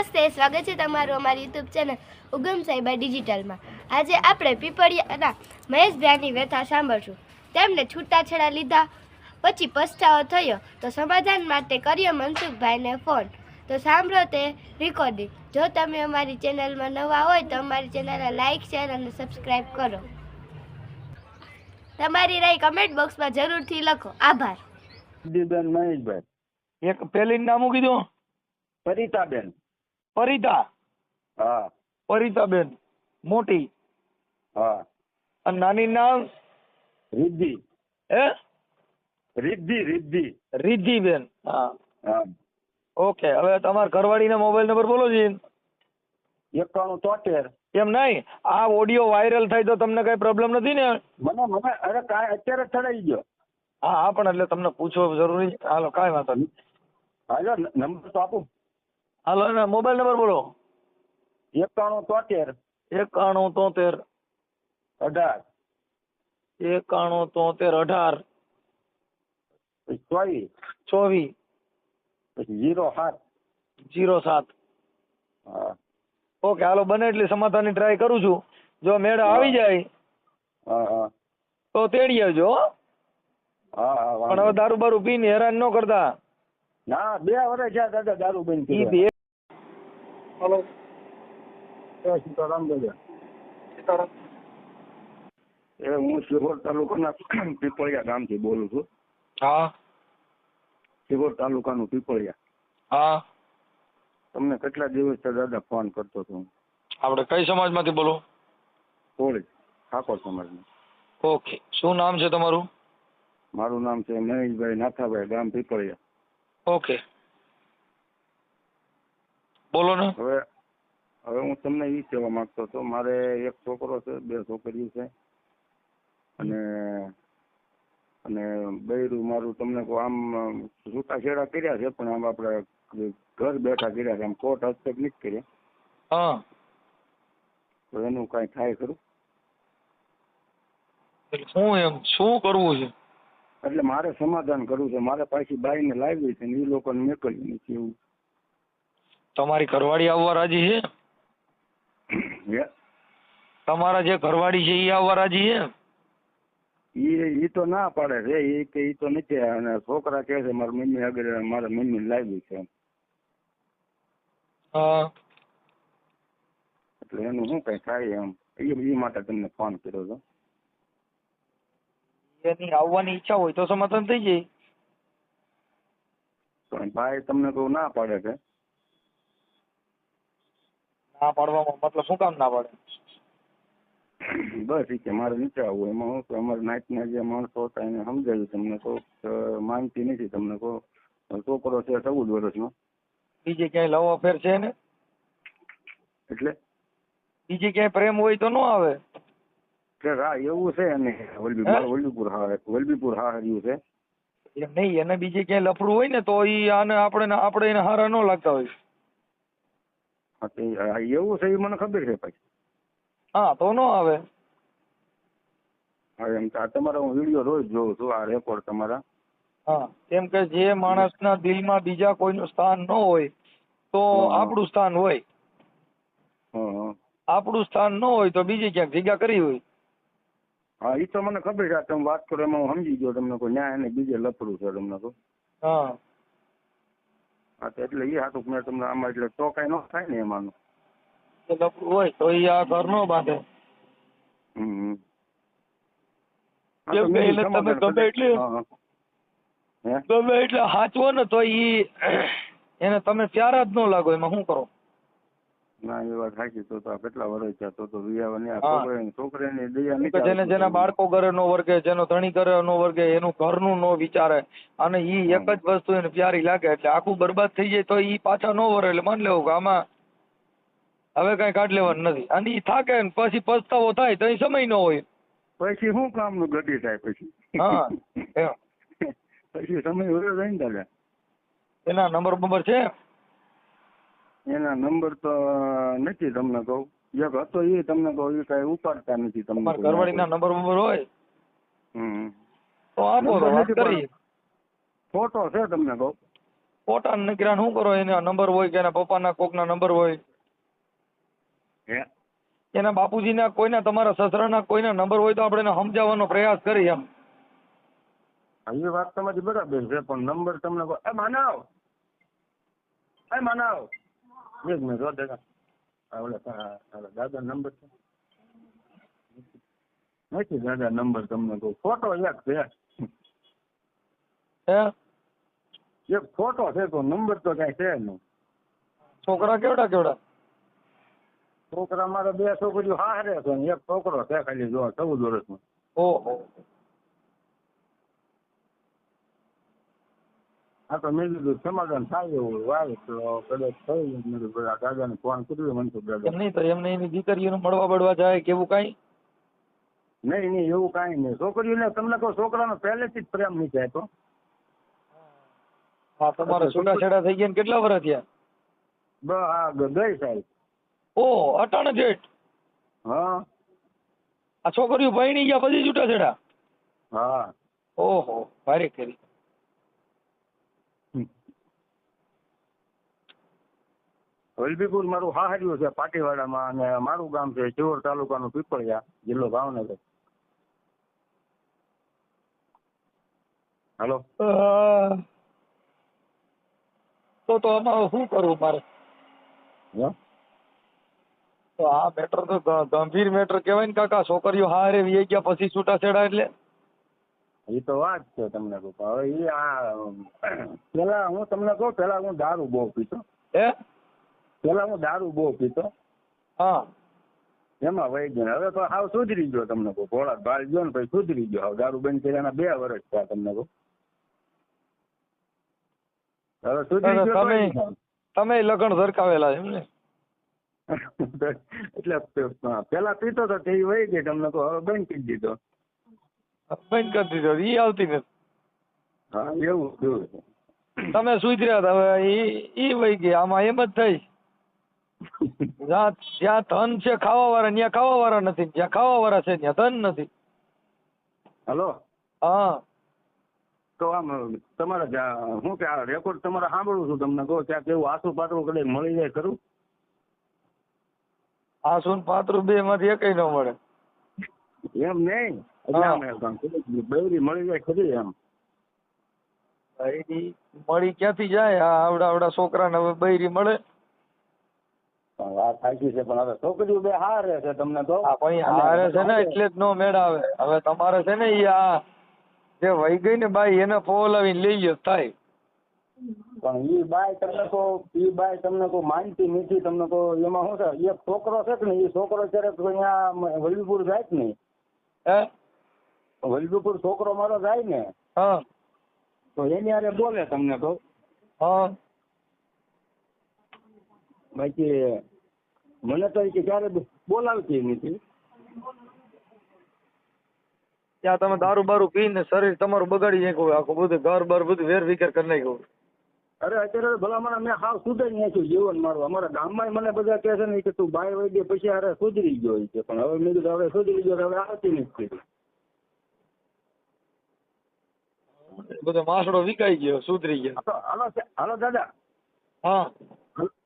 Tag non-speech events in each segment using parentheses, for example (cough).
નમસ્તે સ્વાગત છે તમારું અમારી યુટ્યુબ ચેનલ ઉગમ સાઈબા ડિજિટલમાં આજે આપણે પીપળિયાના મહેશભાઈની વ્યથા સાંભળશું. તેમને છૂટાછેડા લીધા પછી પસ્તાવો થયો તો સમાધાન માટે કર્યો મનસુખભાઈને ફોન. તો સાંભળો તે રેકોર્ડિંગ જો તમે અમારી ચેનલમાં નવા હોય તો અમારી ચેનલને લાઇક શેર અને સબસ્ક્રાઈબ કરો. તમારી રાય કમેન્ટ બોક્સમાં જરૂરથી લખો. આભાર. દીબેન મહેશભાઈ. એક પેલી નામ કીધું? પરિતાબેન. પરિતા. હા. પરિતાબેન મોટી. હા. અને નાની નામ? રિદ્ધિ. હે? રિદ્ધિ રિદ્ધિ. રિદ્ધિબેન હા. હા. ઓકે હવે તમારા ઘરવાળીનો મોબાઈલ નંબર બોલો જી. એકાણું તોતેર. એમ નહીં આ ઓડિયો વાયરલ થાય તો તમને કઈ પ્રોબ્લેમ નથી ને? મને મને અરે કાંઈ અત્યારે ચડાઈ ગયો. હા હા પણ એટલે તમને પૂછવો જરૂરી હાલો કાંઈ વાંધો નહીં. હાલો નંબર તો આપું. હાલો એના મોબાઈલ નંબર બોલો. એકાણું તોતેર. એકાણું તોતેર. અઢાર. એકાણું તોતેર અઢાર. ચોવીસ. ચોવીસ. જીરો સાત. જીરો સાત. ઓકે હાલો બને એટલી સમાધાનની ટ્રાય કરું છું. જો મેળ આવી જાય હા હા. તો તેડી આવજો હો. હા હા પણ હવે દારૂ બારૂ પીને હેરાન ન કરતા. ના બે વર્ષ થયા દાદા દારૂ બંધ હલો એ સીતારામ દાદા એ હું સિહોર તાલુકાના પીપળિયા ગામથી બોલું છું હા સિહોર તાલુકાનું પીપળિયા હા તમને કેટલા દિવસથી દાદા ફોન કરતો હતો. આપણે કઈ સમાજમાંથી બોલો? કોળી ઠાકોર સમાજનું. ઓકે. શું નામ છે તમારું? મારું નામ છે મહેશભાઈ નાથાભાઈ ગામ પીપળિયા. ઓકે. બોલો ને. હવે હવે હું તમને એ કહેવા માંગતો હતો મારે એક છોકરો છે બે છોકરીઓ છે. અને અને બૈરું મારું તમને કહું આમ છૂટાછેડા કર્યા છે પણ આમ આપણે ઘર બેઠા કર્યા છે આમ કોર્ટ હસ્તક નથી કર્યા. હા. તો એનું કાંઈ થાય ખરું? એટલે શું એમ શું કરવું છે? એટલે મારે સમાધાન કરવું છે મારે પાછી બાઈને લાવી છે ને એ લોકોને મોકલી નથી એવું. તમારી ઘરવાળી આવવા રાજી છે? તમારા જે ઘરવાળી છે એ આવવા રાજી છે? ઈ એ તો ના પાડે છે એ કે ઈ તો નથી અને છોકરા કહે છે મારા મમ્મી આગળ મારા મમ્મી લાવી છે. એટલે એનું શું કઈ થાય એમ? એ એ માટે તમને ફોન કર્યો હતો. એની આવવાની ઈચ્છા હોય તો સમાધાન થઈ જાય. ભાઈ તમને કહું ના પાડે છે. ના પાડવામાં મતલબ શું કામ ના પાડે? બસ ઈ કે મારે નીચે આવવું એમાં હું અમારે નાઈટના જે માણસો હતા એને સમજાવ્યું તમને તો માનતી નથી તમને કહો છોકરો છે ચૌદ વર્ષનો. બીજે ક્યાંય લવ અફેર છે ને એટલે? બીજે ક્યાંય પ્રેમ હોય તો નો આવે. હા એવું છે એને વલભીપુર હા? વલભીપુર હા હર્યું છે. એમ નહીં એને બીજે ક્યાંય લફડું હોય ને તો ઈ આને આપણે આપણે એને હારા ન લાગતા હોય. એવું છે એ મને ખબર છે પછી. હા તો નો આવે. હા એમ આ તમારા હું વીડિયો રોજ જોઉં છું આ રેકોર્ડ તમારા. હા કેમ કે જે માણસના દિલમાં બીજા કોઈનું સ્થાન ન હોય તો આપણું સ્થાન હોય. આપણું સ્થાન ન હોય તો બીજી ક્યાંક જગ્યા કરી હોય. હા એ તો મને ખબર છે તમે વાત કરો એમાં હું સમજી ગયો તમને કોઈ ન્યાય અને બીજે લફડું છે તમને તો. હા. હા તો એટલે એ હતું મેં તમને આમાં એટલે તો કઈ ન થાય ને એમાંનું. લફડું હોય તો એ આ ઘર નો બાંધે. હમ, ગમે એટલી- ગમે એટલે હાચવો ને તો ઈ એને તમે પ્યારા જ ન લાગો એમાં શું કરો? ના એ વાત સાચી તો તો આ કેટલા વર્ષ થયા તો તો વિયાવાની આ છોકરાને છોકરાને દયા કે જેને જેના બાળકો ઘરે નો વર્ગે જેનો ધણી ઘરે નો વર્ગે એનું ઘરનું નો વિચારે. અને ઈ એક જ વસ્તુ એને પ્યારી લાગે એટલે આખું બરબાદ થઈ જાય તો ઈ પાછા નો વરે એટલે માન લેવું કે આમાં હવે કઈ કાઢ લેવાનું નથી. અને ઈ થાકે ને પછી પસ્તાવો થાય તો સમય ન હોય. પછી શું કામનું ગડી થાય પછી? હા એમ. (laughs) પછી સમય વયો જાય ને દાદા એના નંબર બંબર છે? એના નંબર તો નથી તમને કહું. એક હતો એ તમને કહું એ કઈ ઉપાડતા નથી તમને તમારા ના નંબર. બંબર હોય? તો આપો તો વાત કરી ફોટો છે તમને કહું. ફોટા નીકળ્યા શું કરો? એના નંબર હોય કે એના પપ્પાના કોકના નંબર હોય? હે? એના બાપુજીના કોઈના તમારા સસરાના કોઈના નંબર હોય તો આપણે એને સમજાવવાનો પ્રયાસ કરીએ એમ. એ વાત તમારી બરાબર છે પણ નંબર તમને એ માનવ! એ માનવ! એક મિનિટ હો દાદા ઓલા દાદા નંબર છે નથી દાદા નંબર તમને કહું ફોટો એક છે એક ફોટો છે તો નંબર તો કઈ છે નહીં છોકરા કેવડા કેવડા છોકરા મારા બે છોકરીઓ હારે છે એક છોકરો છે ખાલી જો ચૌદ વર્ષનો ઓહો આ તો મેં કીધું સમાધાન થાય એવું વાય તો કદાચ થઈ મેં કીધું દાદાને ફોન કર્યો મને તો દાદા નહીં તો એમને એની દીકરીઓને મળવા બળવા જાય કેવું કાંઈ? નહીં નહીં એવું કાંઈ નહીં. છોકરીઓને તમને કહો છોકરાનો પહેલેથી જ પ્રેમ નહીં થાય તો હા તમારા છૂટાછેડા થઈ ગયા કેટલા વર્ષ થયા? બ આ ગઈ સાહેબ. ઓહો અટાણ જેઠ. હા. આ છોકરીઓ ભણી ગયા પછી છૂટાછેડા હા. ઓહો ભારે કરી. વલભીપુર મારું હાહરિયું છે પાટીવાડામાં અને મારું ગામ છે ચિવોર તાલુકાનું પીપળિયા જિલ્લો ભાવનગર. હાલો. તો તો આમાં શું કરવું મારે? તો આ મેટર તો ગંભીર મેટર કહેવાય ને કાકા છોકરીઓ હારે વી ગયા પછી છૂટાછેડા એટલે. એ તો વાત છે તમને કહું હવે એ આ પેલા હું તમને કહું પેલા હું દારૂ બહુ પીતો. હે? પેલા હું દારૂ બહુ પીતો. હા. એમાં વહી ગયો. હવે તો હાવ સુધરી ગયો તમને કહું. ભોળા ભાર ગયો ને પછી સુધરી ગયો. હાવ દારૂ બંધ કર્યાના બે વર્ષ થયા તમને કહું. હવે સુધરી ગયો તમે- લગન સરકાવેલા એમ ને? એટલે પેલા પીતો તો તે વહી ગઈ તમને કહું. હવે બંધ કરી દીધો. બંધ કરી દીધો. ઈ આવતી નથી. હા એવું તમે સુધર્યા હતા. હવે ઈ ઈ વહી ગઈ આમાં એમ જ થઈ. જ્યાં જ્યાં ધન છે ખાવા વાળા ત્યાં ખાવા વાળા નથી જ્યાં ખાવા વાળા છે ત્યાં ધન નથી. હલો? હા. તો આમ તમારે હું કે આ રેકોર્ડ તમારે સાંભળું છું તમને કહો ત્યાં કેવું આસુ પાતળું કદાચ મળી જાય ખરું? આસુ પાત્રું બે માંથી એકય ન મળે. એમ નહીં? બૈરી મળી જાય ખરી એમ. બૈરી મળી ક્યાંથી જાય? આ આવડા આવડા છોકરાને હવે બૈરી મળે. વાત સાચી છે પણ હવે છોકરીઓ બે હારે છે તમને કહું હારે છે ને એટલે જ નો મેળ આવે હવે તમારે છે ને ઈ આ જે વહી ગઈ ને બાઈ એને ફોલાવીને લઈ ગયો થાય. પણ ઈ બાય તમને કહો ઈ બાય તમને કહો માનતી નથી તમને કહો એમાં શું છે એક છોકરો છે ને એ છોકરો ક્યારેક અહીંયા વલ્લભીપુર જાય જ નહીં. હે? વલ્લભીપુર છોકરો મારો જાય ને હા. તો એની હારે બોલે તમને કહું હા. બાકી મને તો કે ક્યારે બોલાવતી નથી. ત્યાં તમે દારૂ બારૂ પીને શરીર તમારું બગાડી નાખ્યું આખું બધું ઘર બર બધું વેર વિખેર કરી નાખ્યું અરે અત્યારે ભલામણ મેં હાવ સુધરી નાખ્યું જીવન મારું અમારા ગામમાં મને બધા કહે છે ને કે તું બાય વહી ગઈ પછી અરે સુધરી ગયો હોય છે. પણ હવે મેં કીધું હવે સુધરી ગયો હવે આવતી નથી. બધો માસડો વિકાઈ ગયો સુધરી ગયો. હાલો દાદા. હા.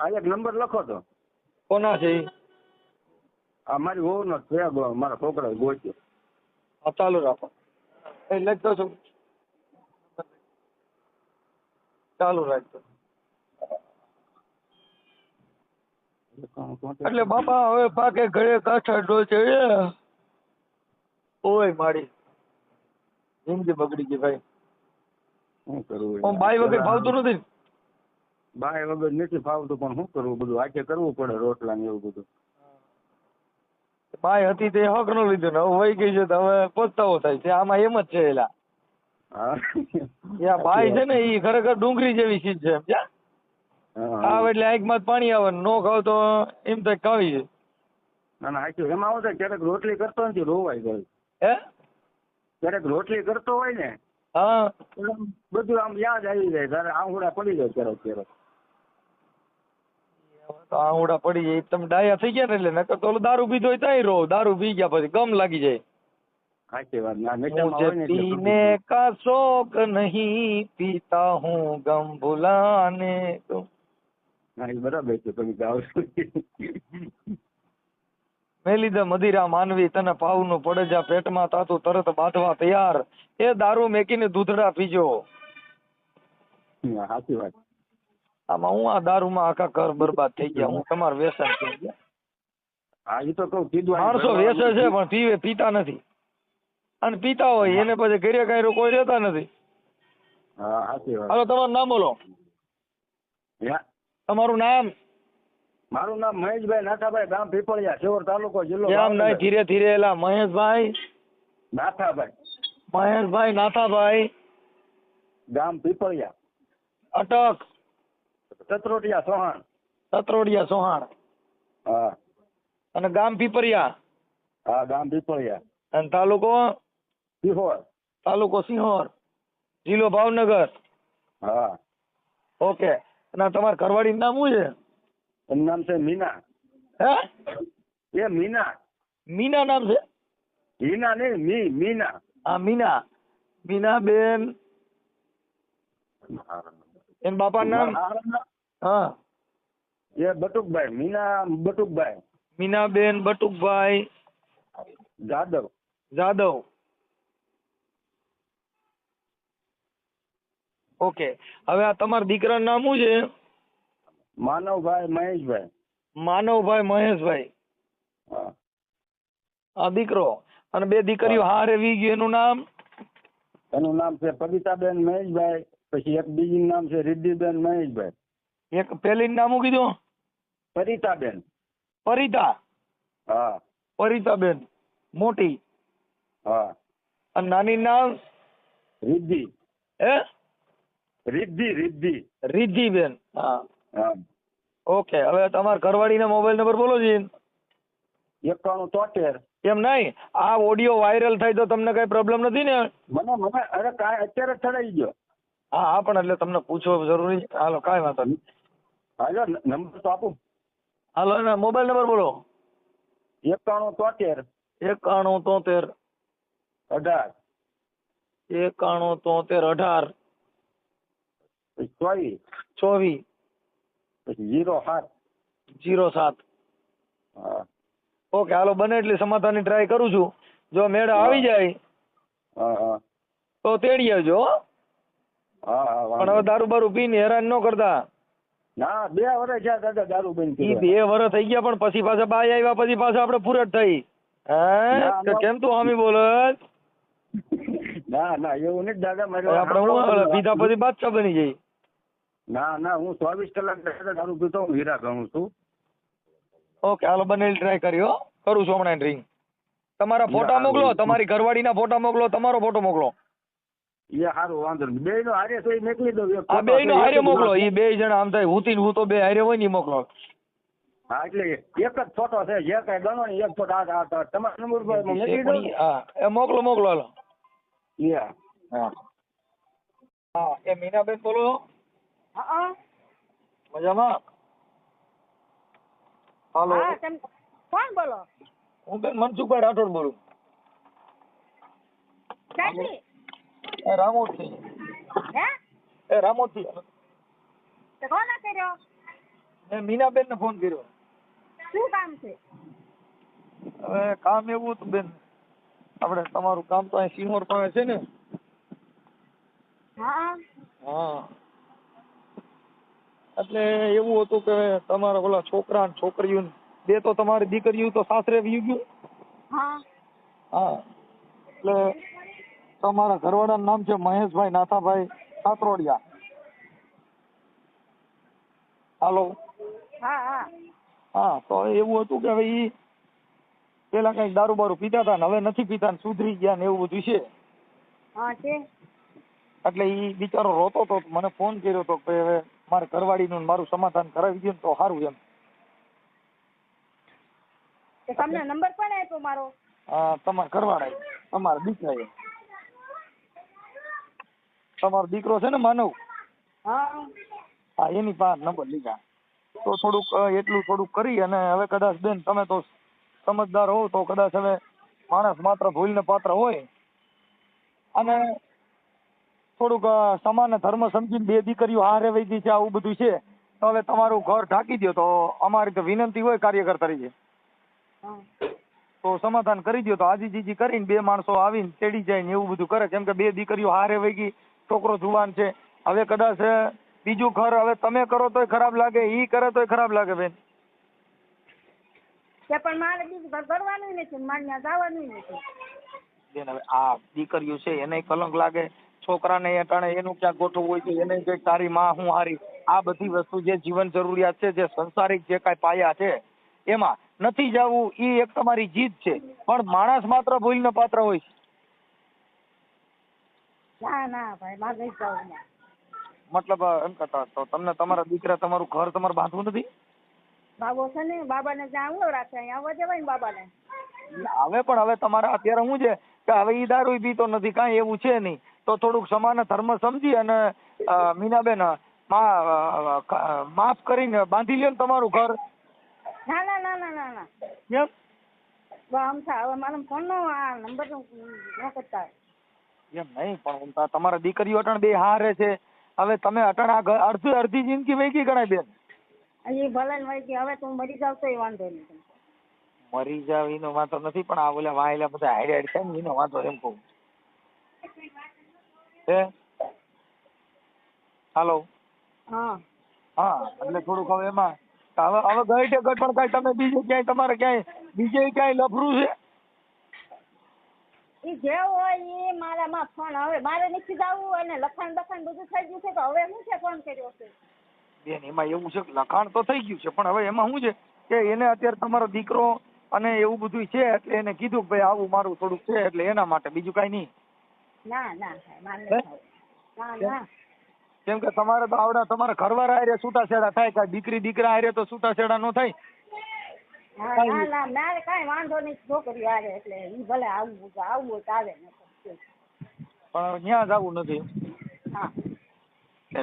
આ એક નંબર લખો તો. કોના છે અમારી વહુનો જ છે મારા છોકરા ગોચ્યો હા ચાલુ રાખો. એ લખતો છું ચાલુ રાખજો. એટલે બાપા હવે પાકે ઘરે કાંઠા ડોલ છે ઓય મારી. જિંદગી બગડી ગઈ ભાઈ. શું કરવું બાઈ વગર ભાવતું નથી ને? બાય વગર નથી ફાવતું પણ શું કરવું બધું? આખે કરવું પડે રોટલા ને એવું બધું. બાય હતી તે હક નો લીધો ને હવે વહી ગઈ છે તો હવે પસ્તાવો થાય છે. આમાં એમ જ છે એલા. હા. બાઈ છે ને ઈ ખરેખર ડુંગળી જેવી ચીજ છે સમજ્યા. ખાવ એટલે આંખમાં પાણી આવે નો ખાવ તો એમ થાય કાવી છે. ના ના સાચું એમાં આવશે ક્યારેક રોટલી કરતો નથી રોવાય ગયું હે? ક્યારેક રોટલી કરતો હોય ને હા. તો બધું આમ યાદ આવી જાય. તારે આંગળા પડી જાય ક્યારેક ક્યારેક. આહુડા પડી જાય તમે ડાયા થઈ ગયા ને એટલે નકર તો ઓલો દારૂ પીધો હોય ત્યાં દારૂ પી ગયા પછી ગમ લાગી જાય. સાચી વાત મુજે પેટમાં તાતું તરત બાંધવા તૈયાર. એ દારૂ મેકીને દૂધડા પીજો. સાચી વાત. આમાં હું આ દારૂમાં આખા ઘર બરબાદ થઈ ગયા. હું તમાર વ્યસન થઈ ગયા. હા એ તો કઉ કીધું માણસો વેસે છે પણ પીવે પીતા નથી. અને પીતા હોય એને પછી ઘરે કઈ કોઈ રહેતા નથી. હાલો તમારું નામ બોલો. તમારું નામ? મારું નામ મહેશભાઈ નાથાભાઈ ગામ પીપળિયા શિવર તાલુકો જિલ્લો ગામ નહીં? ધીરે ધીરે એલા મહેશભાઈ? નાથાભાઈ. મહેશભાઈ નાથાભાઈ? ગામ પીપળિયા. અટક. ચતરોટિયા સોહાણ. સત્રોડિયા સોહાણ. હા. અને ગામ પીપરિયા હા ગામ પીપળિયા અને તાલુકો? સિહોર. તાલુકો સિંહોર. જિલ્લો ભાવનગર. હા. ઓકે. અને તમારા ઘરવાળી નામ શું છે? એનું નામ છે મીના. હે? એ મીના. મીના નામ છે? હીના નહીં મી મીના. હા મીના. મીના બેન એન બાપા નામ હા. એ બટુકભાઈ મીના બટુકભાઈ. મીનાબેન બટુકભાઈ. જાદવ. જાદવ. ઓકે. હવે આ તમારા દીકરાનું નામ શું છે? માનવભાઈ મહેશભાઈ. માનવભાઈ મહેશભાઈ. હા. આ દીકરો. અને બે દીકરીઓ હારે વી ગયું. એનું નામ? એનું નામ છે પવિતાબેન મહેશભાઈ પછી એક બીજી નામ છે રિદ્ધિબેન મહેશભાઈ. એક પેલી નામ કીધું? પરિતાબેન. પરિતા. હા. પરિતાબેન. મોટી. હા. અને નાની નામ? રિદ્ધિ. હે? રિદ્ધિ રિદ્ધિ. રિદ્ધિબેન. હા. હા. ઓકે હવે તમારા ઘરવાળીના મોબાઈલ નંબર બોલો જી એકાણું તોતેર. એમ નહીં? આ ઓડિયો વાયરલ થાય તો તમને કઈ પ્રોબ્લેમ નથી ને? મને મને અરે કાંઈ અત્યારે ચડાઈ ગયો. હા હા પણ એટલે તમને પૂછવો જરૂરી છે. હાલો કાંઈ વાંધો નહીં. હાલો નંબર તો આપું. હાલો એના મોબાઈલ નંબર બોલો. એકાણું તોતેર. એકાણું તોતેર. અઢાર. એકાણું તોતેર અઢાર. પછી ચોવીસ. ચોવીસ. જીરો સાત. જીરો સાત. હા. ઓકે હાલો બને એટલી સમાધાનની ટ્રાય કરું છું. જો મેળ આવી જાય હા હા. તો તેડી આવજો હો. હા પણ હવે દારૂ બારૂ પીને હેરાન ન કરતા. ના બે વર્ષ થયા દાદા દારૂ બંધ ઈ બે વર્ષ થઈ ગયા પણ પછી પાછા બાય આવ્યા પછી પાછા આપણે પૂરત થઈ. હે. કેમ તું હામી બોલસ ના ના એવું નથી દાદા મારે આપણે પીધા પછી બાદશાહ બની જઈ. ના ના હું ચોવીસ કલાક દાદા દારૂ પીતો હું હીરા ગણું છું. ઓકે હાલો બને ટ્રાય કર્યો કરું છું હમણાં ડ્રિંક તમારા ફોટા મોકલો. તમારી ઘરવાળીના ફોટા મોકલો તમારો ફોટો મોકલો. એ સારું વાંધો નહીં. બે નો હારે તો એ મોકલી દઉં આ બે નો હારે મોકલો એ બે જણા આમ થાય હું હું તો બે હારે હોય ને મોકલો. હા એટલે એક જ ફોટો છે જે કઈ ગણો ને એક ફોટો આ આ- આ તમારા નંબર પર મોકલી દઉં? હા એ મોકલો મોકલો હાલો. Yeah. હા. હા એ મીનાબેન બોલો. હા મજામાં? હાલો. કોણ બોલો? હું બેન મનસુખભાઈ રાઠોડ બોલું. એ રામોદથી હે? એ રામોદથી તો કોને કર્યો? મેં મીનાબેનને ફોન કર્યો. શું કામ છે? હવે કામ એવું હતું બેન. આપણે તમારું કામ તો અહીં સિંહોર પાસે છે ને. હા હા. એટલે એવું હતું કે તમારા ઓલા છોકરા ને છોકરીઓ ને બે તો તમારી દીકરીઓ તો સાસરે વયું ગયું. હા. હા. એટલે તમારા ઘરવાળાનું નામ છે મહેશભાઈ નાથાભાઈ સાતરોડિયા. હાલો. હા હા. હા તો એવું હતું કે હવે ઈ પેલા કંઈક દારૂ બારૂ પીતા હતા ને હવે નથી પીતા ને સુધરી ગયા ને એવું બધું છે. હા છે. એટલે ઈ બિચારો રોતો તો મને ફોન કર્યો તો કે હવે મારે ઘરવાળીનું ને મારું સમાધાન કરાવી દઉં ને તો સારું એમ. તમને નંબર પણ આપ્યો મારો? તમારા ઘરવાળા તમારા દીકરાએ. તમારો દીકરો છે ને માનવ? હા. હા એની પાસે નંબર લીધા. તો થોડુંક એટલું થોડુંક કરી અને હવે કદાચ બેન તમે તો સમજદાર હોવ તો કદાચ હવે માણસ માત્ર ભૂલને પાત્ર હોય. અને થોડુંક સમાન ધર્મ સમજીને બે દીકરીઓ હારે વહી છે આવું બધું છે. તો હવે તમારું ઘર ઢાંકી દો તો અમારી તો વિનંતી હોય કાર્યકર તરીકે. તો સમાધાન કરી દો તો આજી જીજી કરીને બે માણસો આવીને તેડી જાય ને એવું બધું કરે. કેમ કે બે દીકરીઓ હારે વહી ગઈ છોકરો જુવાન છે. હવે કદાચ બીજું ઘર હવે તમે કરો તોય ખરાબ લાગે ઈ કરે તોય ખરાબ લાગે બેન. પણ મારે બીજું ઘર ભરવાનું નથી ને મારે જવાનું નથી. બેન હવે આ દીકરીઓ છે એને કલંક લાગે. છોકરાને અટાણે એનું ક્યાંક ગોઠવું હોય છે એને કંઈક તારી માં હું હારી. આ બધી વસ્તુ જે જીવન જરૂરિયાત છે જે સંસારિક જે કાંઈ પાયા છે એમાં નથી જવું એ એક તમારી જીદ છે. પણ માણસ માત્ર ભૂલને પાત્ર હોય છે. ના ના ભાઈ મારે નહીં જવું મતલબ એમ કરતા તો તમને તમારા દીકરા તમારું ઘર તમારે બાંધવું નથી? બાબો છે ને બાબાને ત્યાં આવું રાખે અહીંયા આવવા દેવાય ને બાબાને. હવે પણ હવે તમારે અત્યારે શું છે કે હવે ઈ દારૂ પીતો નથી કાંઈ એવું છે નહીં. તો થોડુંક સમાન ધર્મ સમજી અને મીનાબેન માફ કરીને બાંધી લ્યો ને તમારું ઘર. ના ના ના ના ના ના. કેમ? બા આમ થાય. હવે મારો ફોન નો આ નંબર નો કરતા. એમ નહીં પણ તમારા દીકરીઓ અટણ બે હારે છે. હવે તમે અટણ આ અડધી અડધી જિંદગી વૈકી ગણાય બેન. એ ભલે વળી હવે તું મરી જાવ તો વાંધો નહીં. મરી જાવ એનો વાંધો નથી પણ આ ઓલા વાયેલા બધા હાઈડ હાઈડ થાય ને એનો વાંધો એમ કહું. હે? હાલો. હા. હા એટલે થોડુંક હવે એમાં હવે હવે ગઈ ગઈ પણ કાંઈ તમે બીજે ક્યાંય તમારે ક્યાંય બીજે ક્યાંય લફરું છે? એ જે હોય એ મારામાં ફોન હવે મારે નથી જવું અને લખાણ બખાણ બધું થઈ ગયું છે તો હવે શું છે ફોન કર્યો છે? બેન એમાં એવું છે કે લખાણ તો થઈ ગયું છે પણ હવે એમાં શું છે કે એને અત્યારે તમારો દીકરો અને એવું બધું છે એટલે એને કીધું ભાઈ આવું મારું થોડુંક છે એટલે એના માટે બીજું કઈ નહીં. ના ના કેમ? કે તમારે તો આવડા તમારા ઘરવાળા હારે છૂટાછેડા થાય દીકરી દીકરા હારે તો છૂટાછેડા ન થાય. ના ના કાંઈ વાંધો નહીં. છોકરી આવે એટલે ઈ ભલે આવવું આવવું તો આવે ને પણ ન્યા જવું નથી. હા.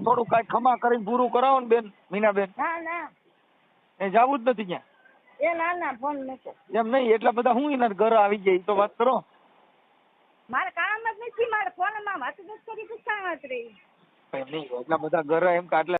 થોડુંક કાંઈક ખમા કરીને પૂરું કરાવો ને બેન મીનાબેન. ના ના. એ જવું જ નથી ત્યાં. એ ના ના ફોન મૂકો. એમ નહીં એટલા બધા હું એના ઘર આવી જાય તો વાત કરો. મારે કામ જ નથી મારે ફોનમાં વાત જ કરી પૂછતા નહીં એટલા બધા ઘર એમ કે આટલા